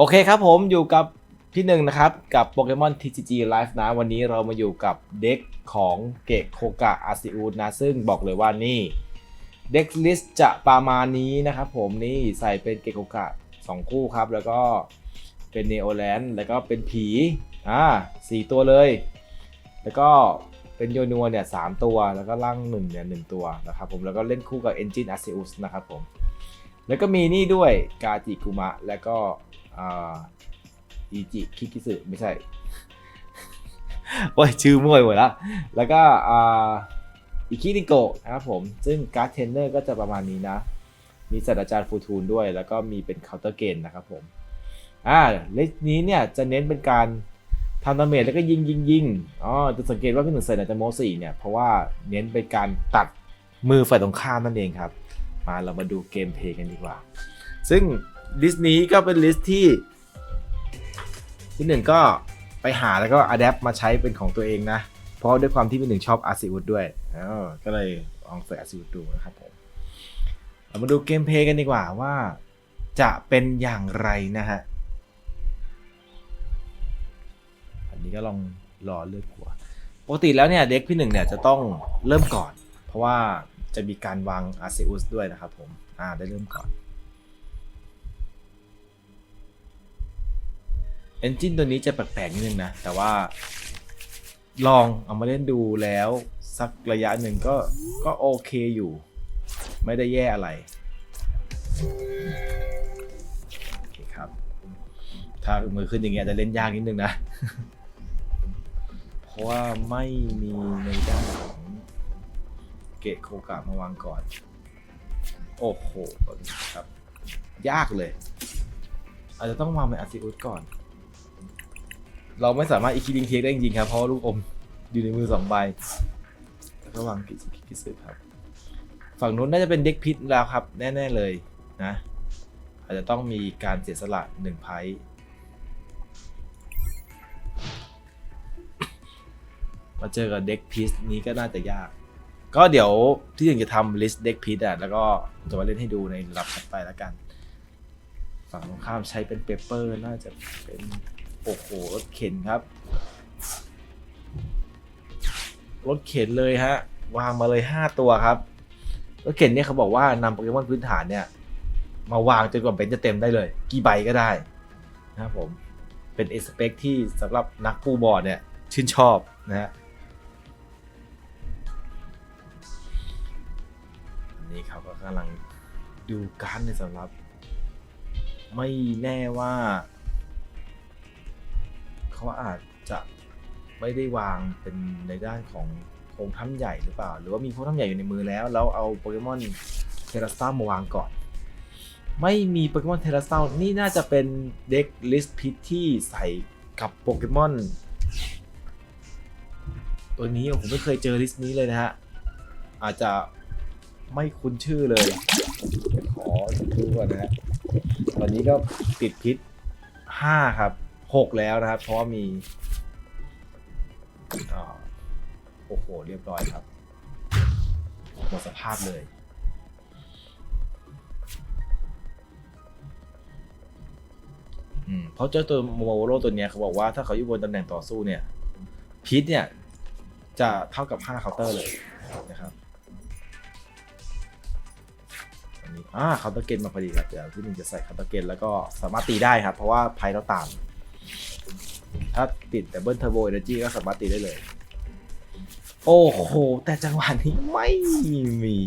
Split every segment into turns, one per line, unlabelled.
โอเคครับผมอยู่กับพี่หนึ่งนะครับ กับโปเกมอน TCG Live นะ วันนี้เรามาอยู่กับเด็กของเกะโคกะอาซิอุนะ ซึ่งบอกเลยว่านี่เด็กลิสต์จะประมาณนี้นะครับผมนี่ใส่เป็นเกะโคกะ 2 คู่ครับ แล้วก็เป็นเนโอแลนด์แล้วก็เป็นผี อ่าสี่ตัวเลย แล้วก็เป็นโยนัวเนี่ยสามตัวแล้วก็ล่างหนึ่งเนี่ยหนึ่งตัวนะครับผมแล้วก็เล่นคู่กับ Engine a s e u s นะครับผมแล้วก็มีนี่ด้วยกาจิกุมะแล้วก็ อ่าอีจิคิกิสึไม่ใช่โอ้ยชื่อมั่วหมดแล้ว แล้วก็อ่าอิคิริโกะนะครับผม ซึ่งการ์ดเทรนเนอร์ก็จะประมาณนี้นะ มีศาสตราจารย์ฟูทูนด้วย แล้วก็มีเป็นเคาน์เตอร์เกนนะครับผม อ่าเลสนี้เนี่ยจะเน้นเป็นการทำดาเมจแล้วก็ยิงยิงยิงอ๋อ จะสังเกตว่าพี่หนึ่งใส่นาจาโมสี่เนี่ย เพราะว่าเน้นเป็นการตัดมือฝ่ายตรงข้ามนั่นเองครับ มาเรามาดูเกมเพลย์กันดีกว่า ซึ่ง ลิสต์นี้ก็เป็นลิสต์ที่พี่หนึ่งก็ไปหาแล้วก็อัดแอปมาใช้เป็นของตัวเองนะ เพราะด้วยความที่พี่หนึ่งชอบอาร์ซิวุดด้วยก็เลยลองใส่อาร์ซิวุดดูนะครับผมเรามาดูเกมเพลย์กันดีกว่าว่าจะเป็นอย่างไรนะฮะ อันนี้ก็ลองรอเลือดหัว ปกติแล้วเนี่ยเด็กพี่หนึ่งเนี่ยจะต้องเริ่มก่อน เพราะว่าจะมีการวางอาร์เซอุสด้วยนะครับผม อ่าได้เริ่มก่อน เอนจินตัวนี้จะแปลกๆนิดนึงนะ แต่ว่าลองเอามาเล่นดูแล้ว สักระยะหนึ่งก็ก็โอเคอยู่ ไม่ได้แย่อะไรโอเคครับ ถ้ามือขึ้นอย่างเงี้ยจะเล่นยากนิดนึงนะ เพราะว่าไม่มีในด้านของเกะโคกะมาวางก่อน โอ้โหครับ ยากเลย อาจจะต้องวางเป็นอาซิอุสก่อน เราไม่สามารถอีคิดิงเทคได้จริงๆครับ เพราะลูกอมอยู่ในมือสองใบแล้วก็วางกิสกิสครับ ฝั่งนู้นน่าจะเป็นเด็กพิษแล้วครับ แน่ ๆ เลยนะ อาจจะต้องมีการเสียสละหนึ่งไพ่มาเจอกับเด็กพิษนี้ก็น่าจะยาก ก็เดี๋ยวที่ถึงจะทำลิสต์เด็กพิษอะแล้วก็จะมาเล่นให้ดูในรับถัดไปแล้วกัน ฝั่งตรงข้ามใช้เป็นเปเปอร์น่าจะเป็น อ้โหรถเข็นครับ รถเข็นเลยฮะ วางมาเลย 5 ตัวครับ รถเข็นเนี่ยเขาบอกว่านำโปเกมอนพื้นฐานเนี่ย มาวางจนกว่าเป็นจะเต็มได้เลย กี่ใบก็ได้นะครับผม เป็นเอสเปคที่สำหรับนักปูบอร์ดเนี่ยชื่นชอบนะฮะนี้เขาก็กำลังดูการในสำหรับ ไม่แน่ว่า เขาอาจจะไม่ได้วางเป็นในด้านของโพรงถ้ำใหญ่หรือเปล่า หรือว่ามีโพรงถ้ำใหญ่อยู่ในมือแล้ว แล้วเอาโปเกมอนเทราสตามาวางก่อน ไม่มีโปเกมอนเทราสตานี่น่าจะเป็นเด็กลิสพิทที่ใส่กับโปเกมอนตัวนี้ผมไม่เคยเจอลิสต์นี้เลยนะฮะ อาจจะไม่คุ้นชื่อเลยเดี๋ยวขอดูก่อนนะฮะตอนนี้ก็ติดพิษ 5 ครับ 6แล้วนะครับ เพราะว่ามีอ่าโอ้โห เรียบร้อยครับ หมดสภาพเลย อืมเพราะเจ้าตัวโมโวโรตัวเนี้ยเขาบอกว่าถ้าเขาอยู่บนตำแหน่งต่อสู้เนี่ยพิษเนี่ย จะเท่ากับ5เคาน์เตอร์เลยนะครับอันนี้อ่าเคาน์เตอร์เกนมาพอดีครับ เดี๋ยวพี่หนึ่งจะใส่เคาน์เตอร์เกนแล้วก็สามารถตีได้ครับ เพราะว่าไพ่เราตาม ถ้าติดแต่เบิลเทอร์โบเอเนจีก็สามารถตีได้เลย โอ้โห แต่จังหวะนี้ไม่มี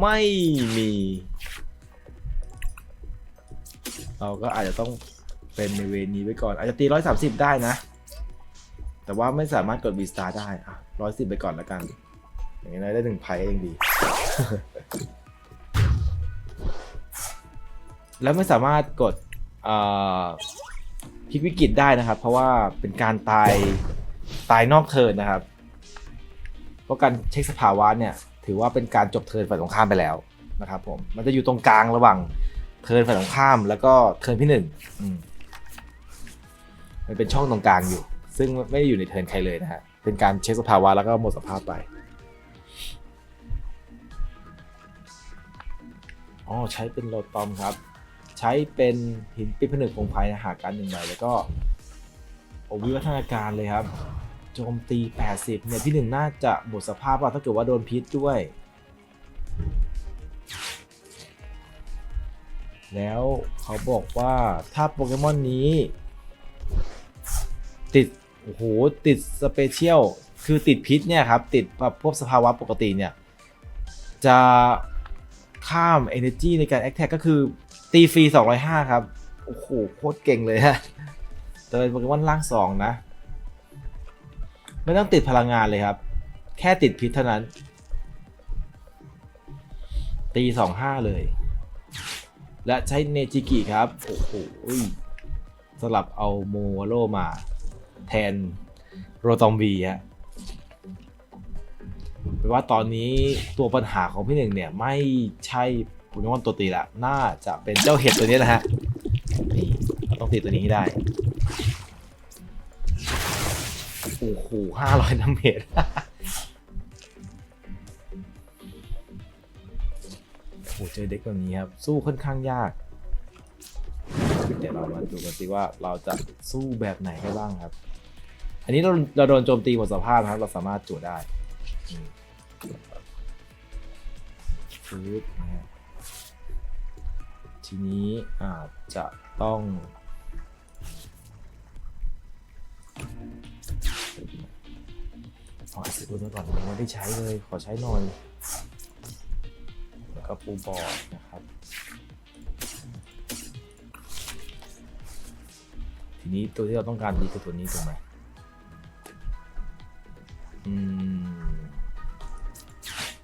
ไม่มี เราก็อาจจะต้องเป็นในเวรนี้ไว้ก่อน อาจจะตีร้อยสามสิบได้นะ แต่ว่าไม่สามารถกด V star ได้อะร้อยสิบไปก่อนแล้วกัน อย่างนี้ได้หนึ่งไพ่เองดี แล้วไม่สามารถกดอ่อ พลิกวิกฤตได้นะครับ เพราะว่าเป็นการตายตายนอกเทิร์นนะครับ เพราะการเช็คสภาวะเนี่ย ถือว่าเป็นการจบเทิร์นฝ่ายตรงข้ามไปแล้วนะครับผมมันจะอยู่ตรงกลางระหว่างเทิร์นฝ่ายตรงข้ามแล้วก็เทิร์นที่หนึ่งอืมมันเป็นช่องตรงกลางอยู่ ซึ่งไม่ได้อยู่ในเทิร์นใครเลยนะฮะเป็นการเช็คสภาวะแล้วก็หมดสภาพไปอ๋อใช้เป็นโลตอมครับ ใช้เป็นหินปิดผนึกพงไพนะหาการหนึ่งใบแล้วก็โอวิวัฒนาการเลยครับโจมตี 80 เนี่ยที่หนึ่งน่าจะหมดสภาพว่าถ้าเกิดว่าโดนพิษด้วย แล้วเขาบอกว่าถ้าโปเกมอนนี้ ติด โอ้โห ติดสเปเชียล คือติดพิษเนี่ยครับ ติดแบบพวกสภาวะปกติเนี่ย จะข้าม Energy ในการ Attack ก็คือ ตีฟรี205ครับ โอ้โหโคตรเก่งเลยฮะแต่เป็นโปเกมอนร่าง2นะ ไม่ต้องติดพลังงานเลยครับ แค่ติดพิษเท่านั้น ตี25เลย และใช้เนจิกิครับ โอ้โหสลับเอาโมวาโลมา แทนโรตอมบีฮะแปลว่าตอนนี้ตัวปัญหาของพี่หนึ่งเนี่ย ไม่ใช่ โปเกมอนตัวตีละน่าจะเป็นเจ้าเห็ดตัวนี้แหละฮะนี่เราต้องตีตัวนี้ให้ได้โอ้โหห้าร้อยน้ำเมตรโอ้โหเจอเด็กแบบนี้ครับ สู้ค่อนข้างยากเดี๋ยวเรามาดูกันสิว่าเราจะสู้แบบไหนได้บ้างครับ อันนี้เราเราโดนโจมตีหมดสภาพนะครับ เราสามารถจูดได้ฟืดนะฮะ ทีนี้อาจจะต้องขอสิดูตัวก่อนยังไม่ได้ใช้เลย ขอใช้หน่อย แล้วก็ปูบอร์ดนะครับ ทีนี้ตัวที่เราต้องการดีคือตัวนี้ถูกไหมอืม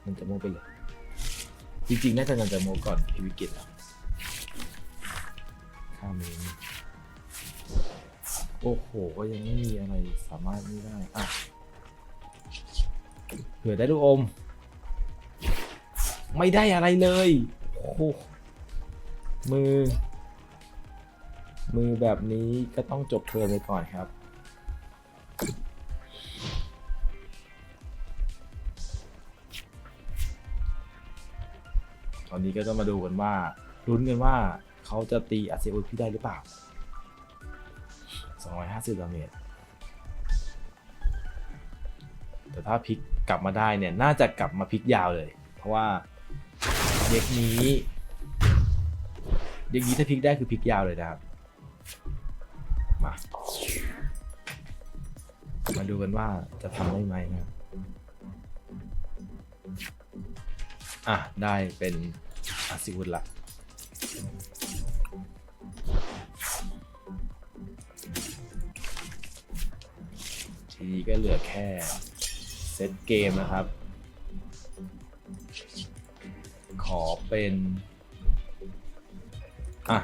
มันจะโมไปเลย จริงๆ น่าจะนันจะโมก่อนพิวิกิตอะข้ามเองโอ้โห ก็ยังไม่มีอะไรสามารถนี่ได้อะเผื่อได้ลูกอม ไม่ได้อะไรเลย โอ้โหมือ มือแบบนี้ก็ต้องจบเทิร์นไปก่อนครับตอนนี้ก็จะมาดูกันว่าลุ้นกันว่า เขาจะตีอาเซียอุพี่ได้หรือเปล่า 250ดาเมจแต่ถ้าพลิกกลับมาได้เนี่ย น่าจะกลับมาพลิกยาวเลย เพราะว่าเด็กนี้เด็กนี้ถ้าพลิกได้คือพลิกยาวเลยนะครับ มา มาดูกันว่าจะทำได้ไหมนะครับอะ ได้เป็นอาซิวุธละ ทีนี้ก็เหลือแค่เซตเกมนะครับ ขอเป็น อะ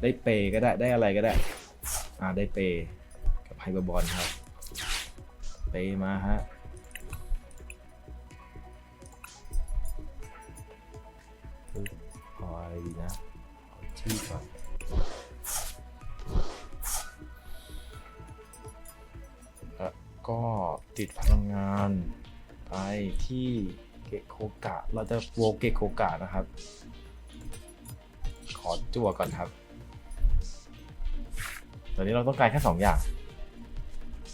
ได้เปย์ก็ได้ได้อะไรก็ได้ อะ ได้เปย์กับไฮเปอร์บอลครับ เปมาฮะเออะไรดีนะเอที่ก่อน ก็ติดพลังงานไปที่เกะโคกะ เราจะโวเกะโคกะนะครับ ขอจั่วก่อนครับ ตอนนี้เราต้องการแค่สองอย่าง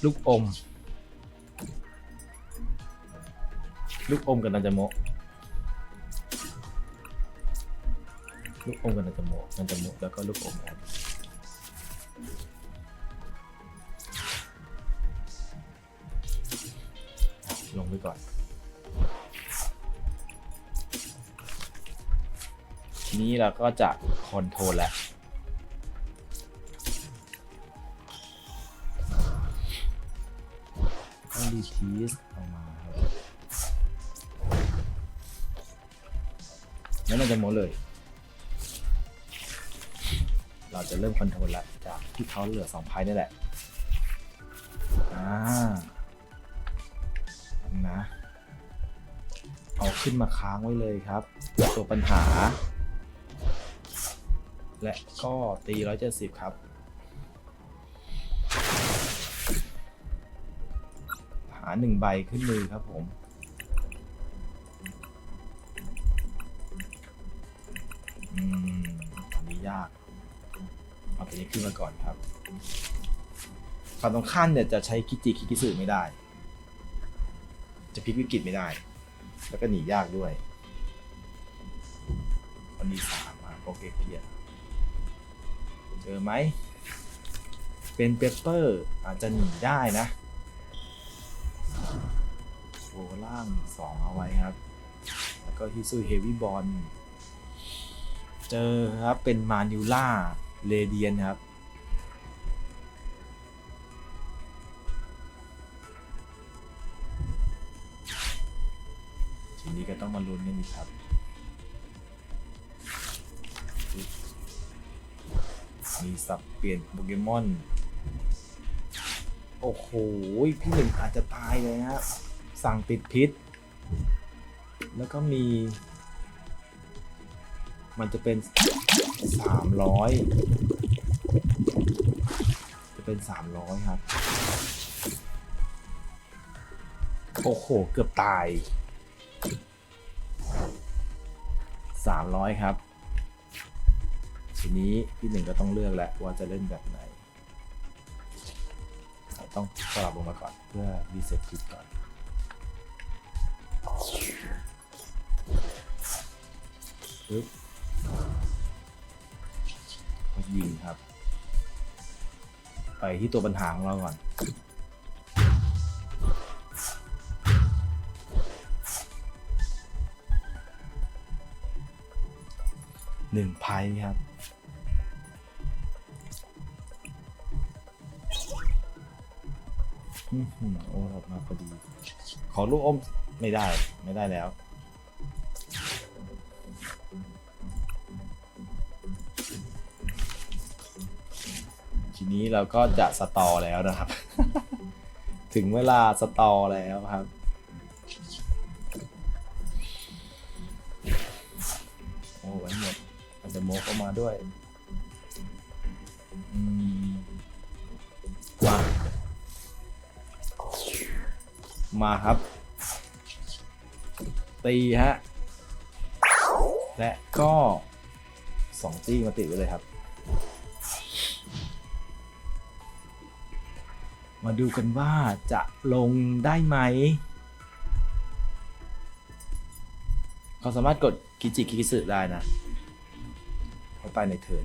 ลูกอม ลูกอมกับนันจโมะลูกอมกับนันจโมะนันจโมะแล้วก็ลูกอมครับ นี้เราก็จะคอนโทรลแล้วต้องรีทีสออกมาครับแล้วมันจะโมเลย เราจะเริ่มคอนโทรลแล้ว จากที่เขาเหลือสองพายนี่แหละ อ่านะ เอาขึ้นมาค้างไว้เลยครับ ตัวปัญหา และก็ตี170ครับ หาหนึ่งใบขึ้นมือครับผม อืมอันนี้ยาก เอาตัวนี้ขึ้นมาก่อนครับฝั่งตรงข้ามเนี่ยจะใช้คิจิคิกิสึไม่ได้ จะพลิกวิกฤตไม่ได้ แล้วก็หนียากด้วย วันนี้สามมาโอเคเคลียร์ เจอไหม เป็นเปเปอร์อาจจะหนีได้นะโวล่างสองเอาไว้ครับ แล้วก็ฮิซุเฮวี่บอลเจอครับเป็นมานิล่าเรเดียนครับทีนี้ก็ต้องมาลุ้นกันอีกครับ สับเปลี่ยนโปเกมอน โอ้โห พี่หนึ่งอาจจะตายเลยนะสั่งติดพิษ แล้วก็มี มันจะเป็น300จะเป็น300ครับ โอ้โห เกือบตาย300ครับ ทีนี้พี่หนึ่งก็ต้องเลือกแหละว่าจะเล่นแบบไหน ต้องสลับลงมาก่อนเพื่อรีเซ็ตคลิปก่อนปึ๊บยิงครับ ไปที่ตัวปัญหาของเราก่อนหนึ่งไพ่ครับ อื้อหือโอ้ออกมาพอดี ขอลูกอมไม่ได้ ไม่ได้แล้ว ทีนี้เราก็จะสตอแล้วนะครับ ถึงเวลาสตอแล้วครับโอ้ไว้หมดอาจจะโมกออกมาด้วย มาครับ ตีฮะ และก็สองจี้มาติดไว้เลยครับ มาดูกันว่าจะลงได้ไหมเขาสามารถกดกิจิคิกิสึได้นะ เขาตายในเทิร์น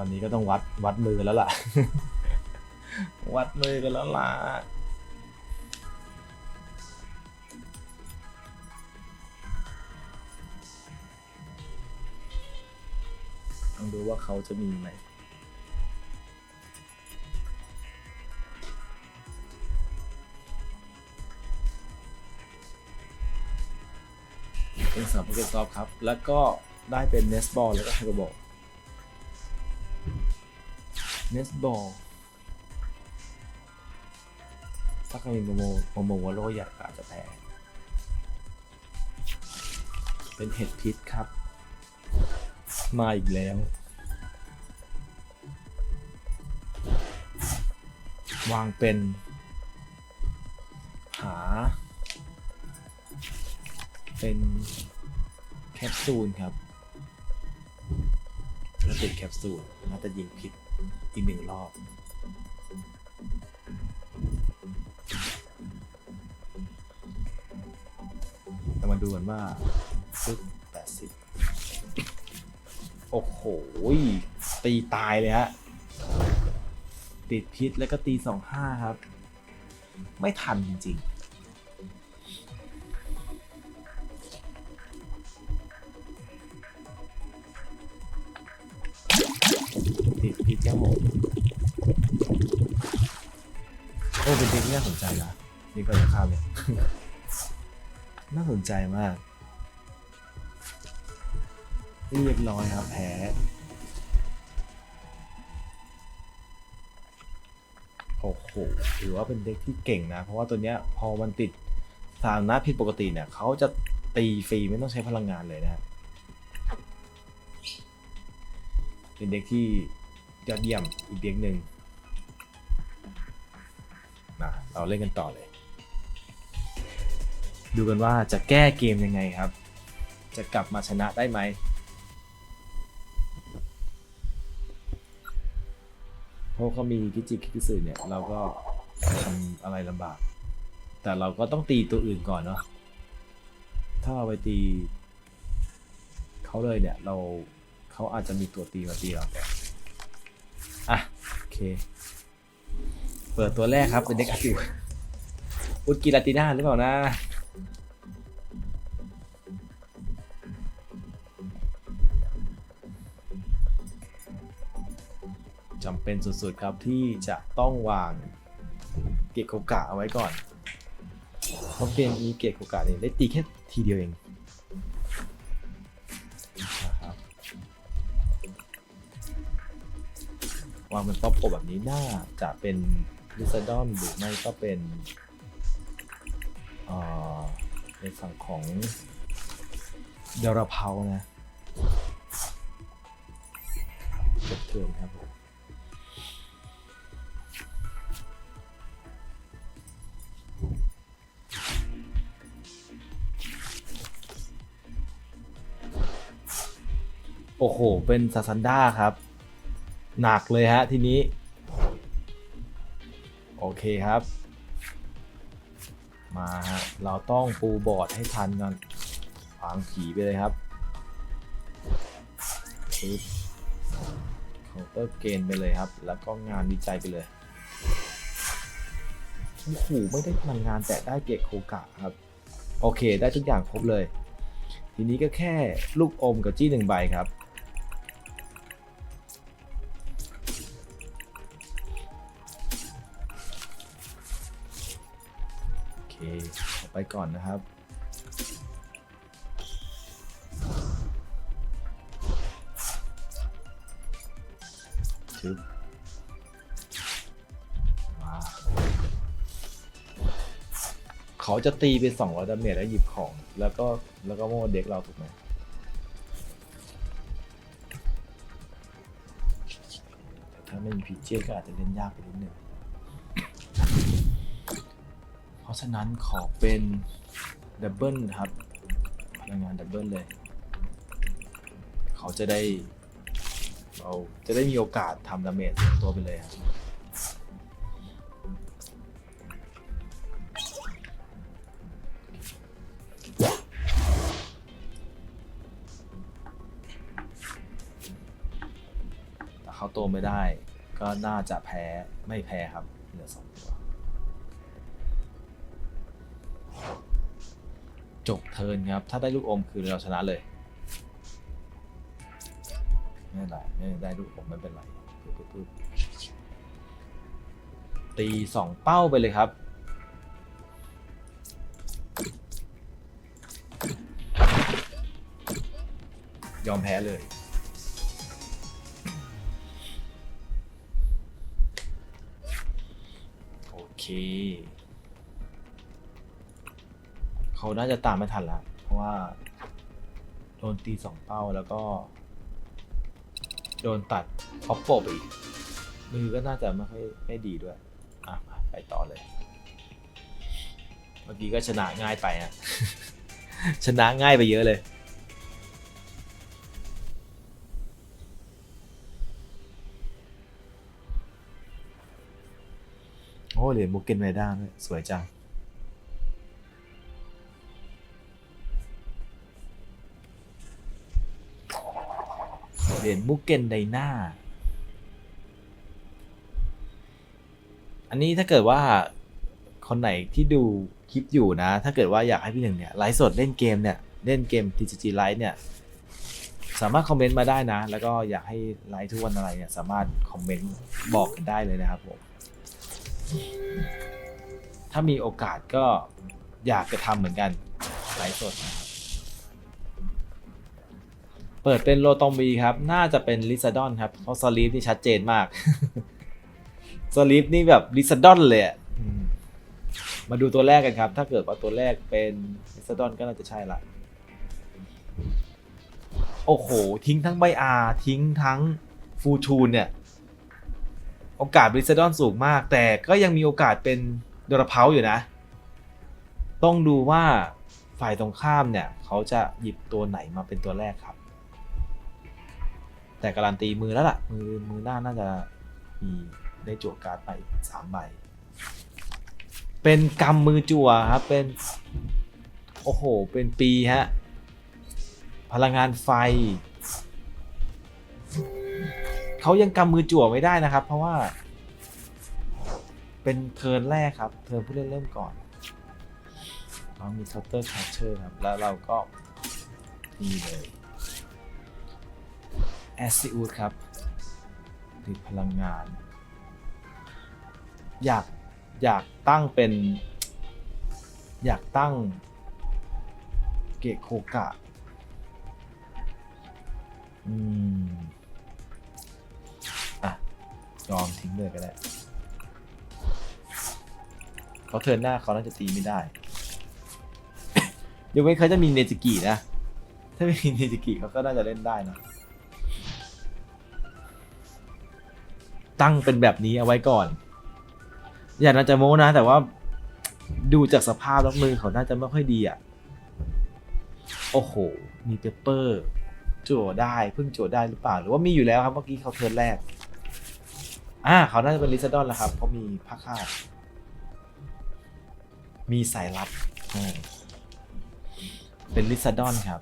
อนนี้ก็ต้องวัดวัดมือแล้วล่ะ วัดมือกันแล้วล่ะต้องดูว่าเขาจะมีไหมเป็นสามโปเกตซอฟครับ แล้วก็ได้เป็นเนสบอลแล้วก็ไฮโกบอล เนสบอลถ้าใครมีโมโมโมโมวอลโลใหญ่ก็อาจจะแพ้เป็นเห็ดพิษครับ มาอีกแล้ววางเป็น หา เป็น แคปซูลครับแล้วติดแคปซูลน่าจะยิงผิด อีกหนึ่งรอบเรามาดูกันว่าซึกแปดสิบโอ้โห ตีตายเลยฮะ ติดพิษแล้วก็ตีสองห้าครับ ไม่ทันจริงๆ ใจมาก เรียบร้อยครับแพ้โอ้โหถือว่าเป็นเด็กที่เก่งนะ เพราะว่าตัวเนี้ยพอมันติดสถานะผิดปกติเนี่ยเขาจะตีฟรีไม่ต้องใช้พลังงานเลยนะเป็นเด็กที่ยอดเยี่ยมอีกเด็กหนึ่งนะเราเล่นกันต่อเลย ดูกันว่าจะแก้เกมยังไงครับ จะกลับมาชนะได้ไหมเพราะเขามีกิจิคิสึเนี่ยเราก็ทำอะไรลำบาก แต่เราก็ต้องตีตัวอื่นก่อนเนาะถ้าเราไปตีเขาเลยเนี่ยเราเขาอาจจะมีตัวตีมาตีเราอะโอเค เปิดตัวแรกครับเป็นเด็กอาคิวอุดกิลาติน่าหรือเปล่านะ จำเป็นสุดๆครับที่จะต้องวางเกะโคกะเอาไว้ก่อน เพราะเกมนี้เกะโคกะเนี่ยได้ตีแค่ทีเดียวเองนะครับวางเป็นป๊อปโปแบบนี้น่าจะเป็นลิซาดอนหรือไม่ก็เป็นในฝั่งของเดราเพานะจบเทิร์นครับผม โอ้โห เป็นซาซันด้าครับ หนักเลยฮะทีนี้ โอเคครับ มาฮะเราต้องปูบอร์ดให้ทันก่อนวางผีไปเลยครับปึ๊บเคาน์เตอร์เกนไปเลยครับ แล้วก็งานวิจัยไปเลยโอ้โหไม่ได้พลังงานแต่ได้เกะโคกะครับ โอเค ได้ทุกอย่างครบเลย ทีนี้ก็แค่ลูกอมกับจี้หนึ่งใบครับ ก่อนนะครับชึบมาเขาจะตีเป็น200ดาเมจแล้วหยิบของ แล้วก็แล้วก็โม่เด็กเราถูกไหมถ้าไม่มีพีเจก็อาจจะเล่นยากไปนิดหนึ่ง ราะฉะนั้นขอเป็นดับเบิลครับ พลังงานดับเบิลเลย เขาจะได้ เราจะได้มีโอกาสทำดาเมจตัวไปเลยครับแต่เขาโตไม่ได้ ก็น่าจะแพ้ไม่แพ้ครับเหลือสอง จบเทิร์นครับ ถ้าได้ลูกอมคือเราชนะเลยไม่เป็นไรไม่ได้ลูกอมไม่เป็นไรปึ๊บปึ๊บปึ๊บตีสองเป้าไปเลยครับ ยอมแพ้เลยโอเค เขาน่าจะตามไม่ทันละเพราะว่าโดนตีสองเป้าแล้วก็ โดนตัดออฟโปไปอีก มือก็น่าจะไม่ค่อยไม่ดีด้วย อะ ไปต่อเลย เมื่อกี้ก็ชนะง่ายไปฮะชนะง่ายไปเยอะเลยโอ้เหรียญบุกเกนไวด้าด้วยสวยจัง รียญมุกเกนไดนาอันนี้ถ้าเกิดว่าคนไหนที่ดูคลิปอยู่นะ ถ้าเกิดว่าอยากให้พี่หนึ่งเนี่ยไลฟ์สดเล่นเกมเนี่ย เล่นเกม TCG Live เนี่ย สามารถคอมเมนต์มาได้นะ แล้วก็อยากให้ไลฟ์ทุกวันอะไรเนี่ย สามารถคอมเมนต์บอกกันได้เลยนะครับผมถ้ามีโอกาสก็อยากจะทำเหมือนกันไลฟ์สดนะ เปิดเป็นโลตอมีครับ น่าจะเป็นลิซาดอนครับเพราะสลีฟนี่ชัดเจนมาก สลีฟนี่แบบลิซาดอนเลยอะมาดูตัวแรกกันครับ ถ้าเกิดว่าตัวแรกเป็นลิซาดอนก็น่าจะใช่ละ โอ้โห ทิ้งทั้งใบอาทิ้งทั้งฟูทูนเนี่ย โอกาสลิซาดอนสูงมาก แต่ก็ยังมีโอกาสเป็นโดนเพาอยู่นะ ต้องดูว่าฝ่ายตรงข้ามเนี่ย เขาจะหยิบตัวไหนมาเป็นตัวแรกครับ แต่การันตีมือแล้วล่ะ มือมือหน้าน่าจะมีได้จั่วการ์ดไปสามใบ เป็นกำมือจั่วครับ เป็น โอ้โห เป็นปีฮะ พลังงานไฟ เขายังกำมือจั่วไม่ได้นะครับ เพราะว่า เป็นเทิร์นแรกครับ เทิร์นผู้เล่นเริ่มก่อนเรามีเคาน์เตอร์คชเชอร์ครับ แล้วเราก็นี่เลย แอสซิอูดครับติดพลังงาน อยากอยากตั้งเป็น อยากตั้งเกะโคกะอืมอะยอมทิ้งเลยก็ได้เพราะเทินหน้าเขาน่าจะตีไม่ได้ยกเว้นเขาจะมีเนจิกินะ ถ้าไม่มีเนจิกิเขาก็น่าจะเล่นได้นะ ตั้งเป็นแบบนี้เอาไว้ก่อน อย่าน่าจะโม้นะ แต่ว่าดูจากสภาพแล้วมือเขาน่าจะไม่ค่อยดีอะ โอ้โห มีเปเปอร์จั่วได้เพิ่งจั่วได้หรือเปล่า หรือว่ามีอยู่แล้วครับเมื่อกี้เขาเทิร์นแรก อ่าเขาน่าจะเป็นลิซดอนแล้วครับเพราะมีผ้าคาดมีสายลับเป็นลิซดอนครับ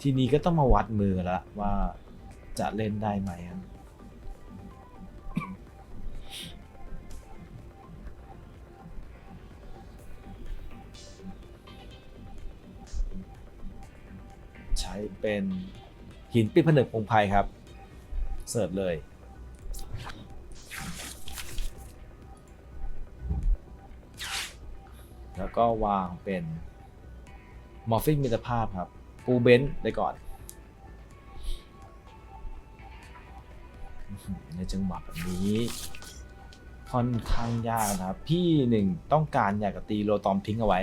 ทีนี้ก็ต้องมาวัดมือแล้วว่า จะเล่นได้ไหมครับใช้เป็นหินปิดผนึกพงไพครับ เสิร์ฟเลยแล้วก็วางเป็นมอร์ฟิกมิตรภาพครับ ปูเบนซ์ไปก่อน ในจังหวะแบบนี้ค่อนข้างยากนะครับ พี่หนึ่งต้องการอยากจะตีโรตอมทิ้งเอาไว้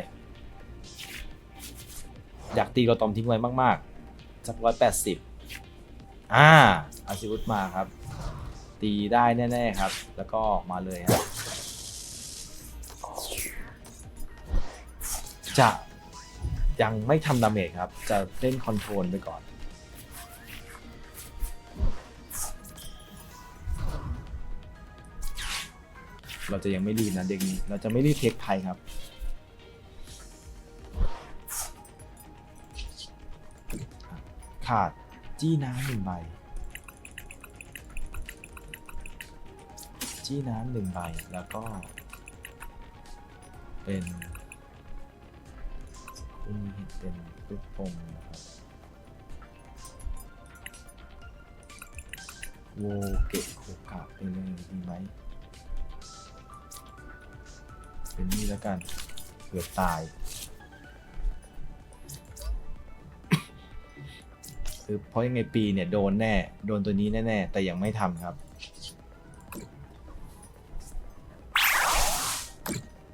อยากตีโรตอมทิ้งไว้มากๆสักร้อยแปดสิบอ่าอาซิวุธมาครับ ตีได้แน่ๆครับ แล้วก็มาเลยครับจะยังไม่ทำดาเมจครับ จะเล่นคอนโทรลไปก่อน เราจะยังไม่รีบนะเด็กนี้ เราจะไม่รีบเทคไทยครับ ขาดจี้น้ำหนึ่งใบ จี้น้ำหนึ่งใบ แล้วก็ เป็นคุณเห็นเป็นรูปปมนะครับโวเกะโคกะไปเลยดีไหม เป็นนี่แล้วกัน เกือบตายคือเพราะยังไงปีเนี่ยโดนแน่ โดนตัวนี้แน่ ๆ แต่ยังไม่ทำครับ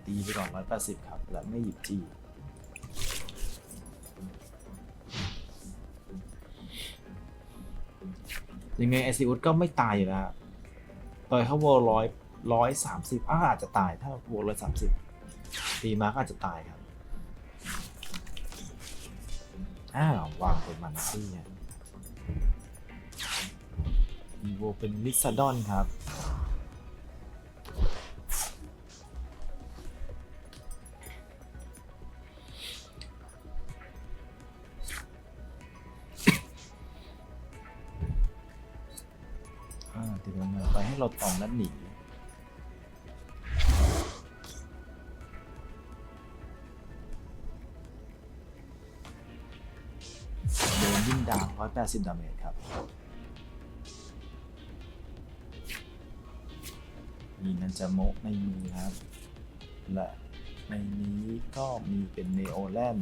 ตีไปก่อนร้อยแปดสิบครับ และไม่หยิบจี้ยังไงไอซิอุสก็ไม่ตายอยู่แล้วต่อยเขาโวร้อย ร้อยสามสิบอาจจะตายถ้าโวกร้อยสามสิบตีมาก็อาจจะตายครับอ้าววางเป็นมันซี่เนี่ยอีโวเป็นลิซาดอนครับอ่าตีลงมาไปให้เราตอมแล้วหนี 180 ดาเมจครับ มีนันจาโมะในมือครับ และในนี้ก็มีเป็นเนโอแลน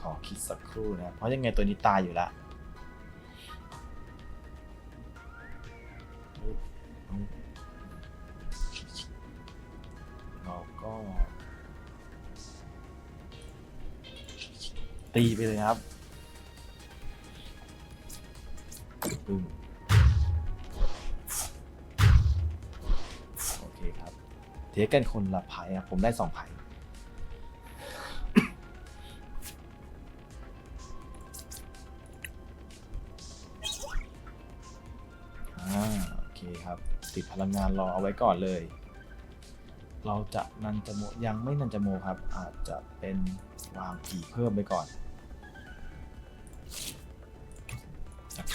ขอคิดสักครู่นะ เพราะยังไงตัวนี้ตายอยู่แล้วเราก็ ตีไปเลยครับ ปึ้งโอทกันคนละไพ่ครับผมได้สองไพ่อ่าโอเคครับ ติดพลังงานรอเอาไว้ก่อนเลย เราจะนันจโมยังไม่นันจโมครับ อาจจะเป็นวางผีเพิ่มไปก่อน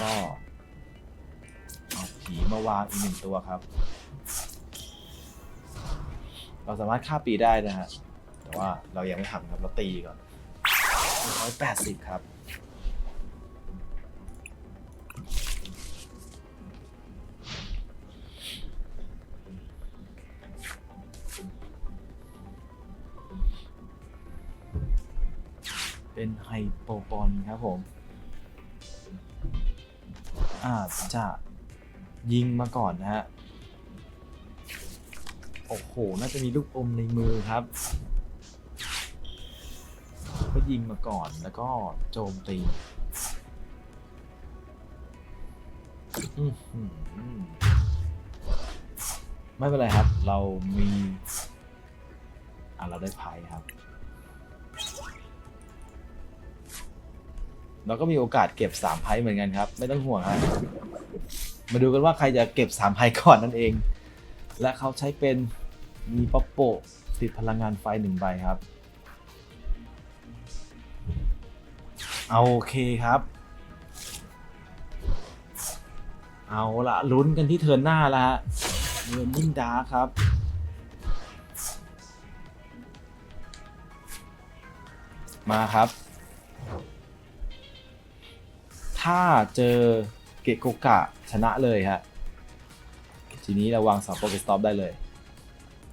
ก็เอาผีมาวางอีกหนึ่งตัวครับ เราสามารถฆ่าปีได้นะฮะ แต่ว่าเรายังไม่ทำครับ เราตีก่อนร้อยแปดสิบครับ เป็นไฮโปปอนครับผม อาจจะยิงมาก่อนนะฮะ โอ้โห น่าจะมีลูกอมในมือครับ ก็ยิงมาก่อนแล้วก็โจมตีไม่เป็นไรครับ เรามี อะ เราได้ไพ่ครับ เราก็มีโอกาสเก็บสามไพ่เหมือนกันครับ ไม่ต้องห่วงครับมาดูกันว่าใครจะเก็บสามไพ่ก่อนนั่นเอง และเขาใช้เป็นมีป๊อปโปติดพลังงานไฟหนึ่งใบครับเอาโอเคครับ เอาละลุ้นกันที่เทิร์นหน้าแล้วฮะเงินยิ่งดาครับ มาครับ ถ้าเจอเกะโกกะชนะเลยฮะ ทีนี้เราวางเสาโปรเกสต็อปได้เลย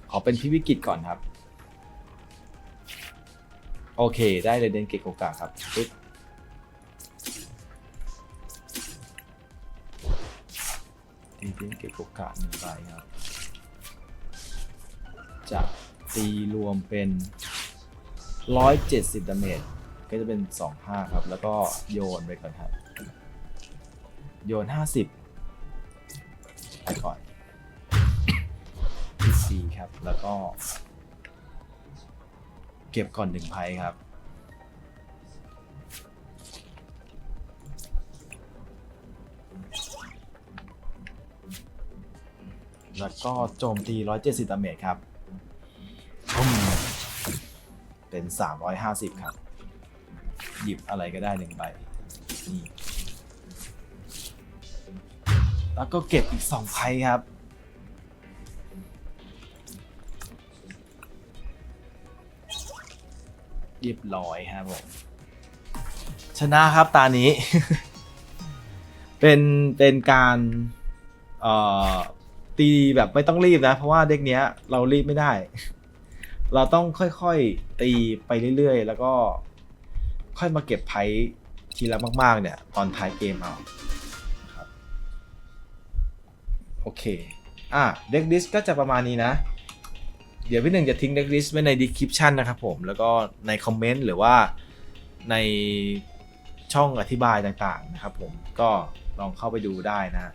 ขอเป็นพิวิกิตก่อนครับ โอเค ได้เลยเดนเกะโกกะครับปึ๊บตีเดนเกะโกกะหนึ่งใบครับ จะตีรวมเป็น170ดาเมจก็จะเป็น 25 ครับ แล้วก็โยนไปก่อนครับ โยน50ไปก่อน PC ครับ แล้วก็ เก็บก่อนหนึ่งไพ่ครับ แล้วก็โจมตี 170ดาเมจครับปุ้มเป็น 350 ครับ หยิบอะไรก็ได้หนึ่งใบ นี่ แล้วก็เก็บอีกสองไพ่ครับ เรียบร้อยครับผม ชนะครับตานี้ เป็นเป็นการเอ่อตีแบบไม่ต้องรีบนะ เพราะว่าเด็กเนี้ย เรารีบไม่ได้ เราต้องค่อยๆตีไปเรื่อยๆ แล้วก็ค่อยมาเก็บไพ่ทีละมากๆ เนี่ย ตอนท้ายเกมเอา เค อะเด็กดิสก็จะประมาณนี้นะ เดี๋ยวพี่หนึ่งจะทิ้งเด็กลิสต์ไว้ใน description นะครับผม แล้วก็ในคอมเมนต์หรือว่าในช่องอธิบายต่างๆนะครับผม ก็ลองเข้าไปดูได้นะ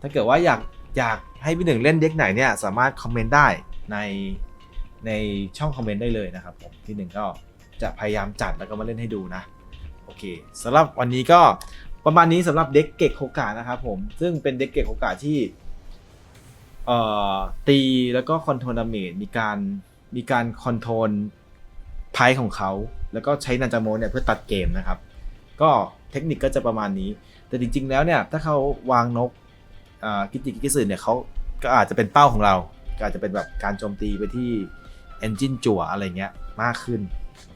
ถ้าเกิดว่าอยากอยากให้พี่หนึ่งเล่นเด็กไหนเนี่ยสามารถคอมเมนต์ได้ในในช่องคอมเมนต์ได้เลยนะครับผมพี่หนึ่งก็จะพยายามจัดแล้วก็มาเล่นให้ดูนะ โอเคสำหรับวันนี้ก็ ประมาณนี้สำหรับเด็กเกกโคกานะครับผม ซึ่งเป็นเด็กเกกโคกาที่เอ่อตีแล้วก็คอนโทรลดาเมจมีการมีการคอนโทรลไพ่ของเขา แล้วก็ใช้นันจาโมเนี่ยเพื่อตัดเกมนะครับ ก็เทคนิคก็จะประมาณนี้ แต่จริง ๆ แล้วเนี่ยถ้าเขาวางนกกิจิกิกิสึเนี่ยเขาก็อาจจะเป็นเป้าของเรา ก็อาจจะเป็นแบบการโจมตีไปที่ Engine จั่วอะไรเงี้ยมากขึ้น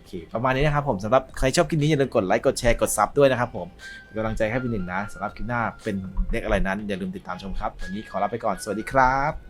เค ประมาณนี้นะครับผมสำหรับใครชอบคลิปนี้อย่าลืมกดไลค์กดแชร์กดซับด้วยนะครับผมเป็นกำลังใจให้พี่หนึ่งนะสำหรับคลิปหน้าเป็นเด็กอะไรนั้นอย่าลืมติดตามชมครับวันนี้ขอลาไปก่อนสวัสดีครับ